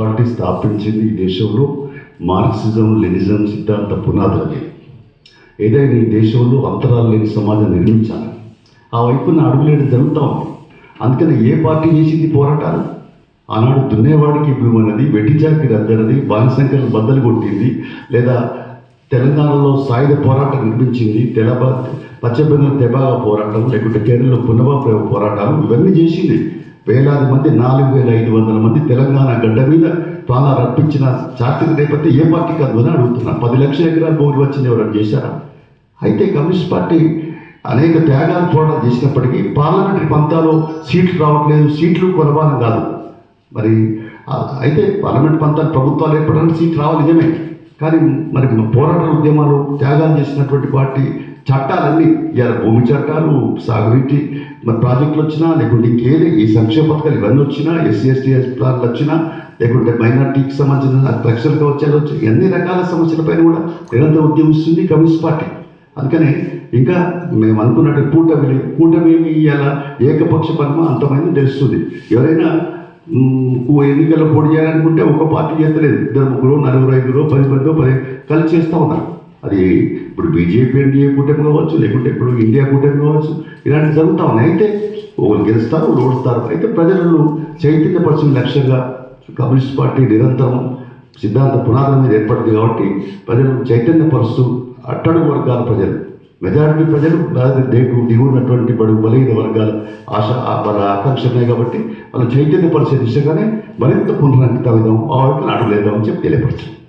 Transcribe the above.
Party స్థాపించింది ఈ దేశంలో మార్క్సిజం లెనిజం సిద్ధాంత పునాదులవి ఏదైనా ఈ దేశంలో అంతరాలు లేని సమాజం నిర్మించాలి. ఆ వైపున అడుగులేడు జరుగుతూ ఉంది. అందుకని ఏ పార్టీ చేసింది పోరాటాలు? ఆనాడు దున్నేవాడికి భూమన్నది వెట్టిజాకి రద్దనది బానిసంకలు బద్దలు కొట్టింది లేదా తెలంగాణలో సాయుధ పోరాటం నిర్మించింది తెలబ పచ్చబెంగళ తెబాగా పోరాటం లేకుంటే కేరళలో పునవా పోరాటాలు ఇవన్నీ చేసింది వేలాది మంది నాలుగు వేల ఐదు వందల మంది తెలంగాణ గడ్డ మీద ప్రాణాలు అర్పించిన చార్టిక నేపథ్యం ఏ పార్టీ కాదు అని అడుగుతున్నా. పది లక్షల ఎకరాలు భూములు వచ్చింది ఎవరైనా చేశారా? అయితే కమ్యూనిస్ట్ పార్టీ అనేక త్యాగాలు పోరాటాలు చేసినప్పటికీ పార్లమెంటరీ పంతాలో సీట్లు రావట్లేదు సీట్లు కొలబాలం కాదు. మరి అయితే పార్లమెంట్ పంతాలు ప్రభుత్వాలు ఏర్పడడానికి సీట్ రావాలి నిజమే. కానీ మరి పోరాట ఉద్యమాలు త్యాగాలు చేసినటువంటి పార్టీ చట్టాలన్నీ ఇవాళ భూమి చట్టాలు సాగునీటి మరి ప్రాజెక్టులు వచ్చినా లేకుంటే ఇంకేది ఈ సంక్షేమ పథకాలు ఇవన్నీ వచ్చినా ఎస్సీ ఎస్టీ ప్లాన్లు వచ్చినా లేకుంటే మైనార్టీకి సంబంధించిన రక్షణ కవచాలు వచ్చి ఎన్ని రకాల సమస్యలపైన కూడా నిరంతరం ఉద్యమిస్తుంది కమ్యూనిస్ట్ పార్టీ. అందుకనే ఇంకా మేము అనుకున్నట్టు కూటమి కూటమి ఏమి ఇలా ఏకపక్ష పరమ అంతమైంది తెలుస్తుంది. ఎవరైనా ఎన్నికల్లో పోటీ చేయాలనుకుంటే ఒక పార్టీ చేస్తలేదు. ఇద్దరు ముగ్గురు నలుగురు ఐదుగురు పది మంది పది కలిసి చేస్తూ ఉన్నారు. అది ఇప్పుడు బీజేపీ ఎన్డీఏ కూటమి కావచ్చు లేకుంటే ఇప్పుడు ఇండియా కూటమి కావచ్చు ఇలాంటివి జరుగుతూ ఉన్నాయి. అయితే ఒకరు గెలుస్తారు ఒకరు ఓడుస్తారు. అయితే ప్రజలను చైతన్యపరచిన లక్ష్యంగా కమ్యూనిస్ట్ పార్టీ నిరంతరం సిద్ధాంత పునాదుల మీద ఏర్పడింది కాబట్టి ప్రజలను చైతన్యపరుస్తూ అట్టడుగు వర్గాల ప్రజలు మెజారిటీ ప్రజలు రేపు దిగున్నటువంటి బడుగు బలహీన వర్గాల ఆశ ఆ వాళ్ళ ఆకాంక్ష ఉన్నాయి కాబట్టి వాళ్ళు చైతన్యపరిచే దిశగానే మరింత పునరంకిత విధం ఆ వైపు అడుగులేదామని చెప్పి తెలియపరచారు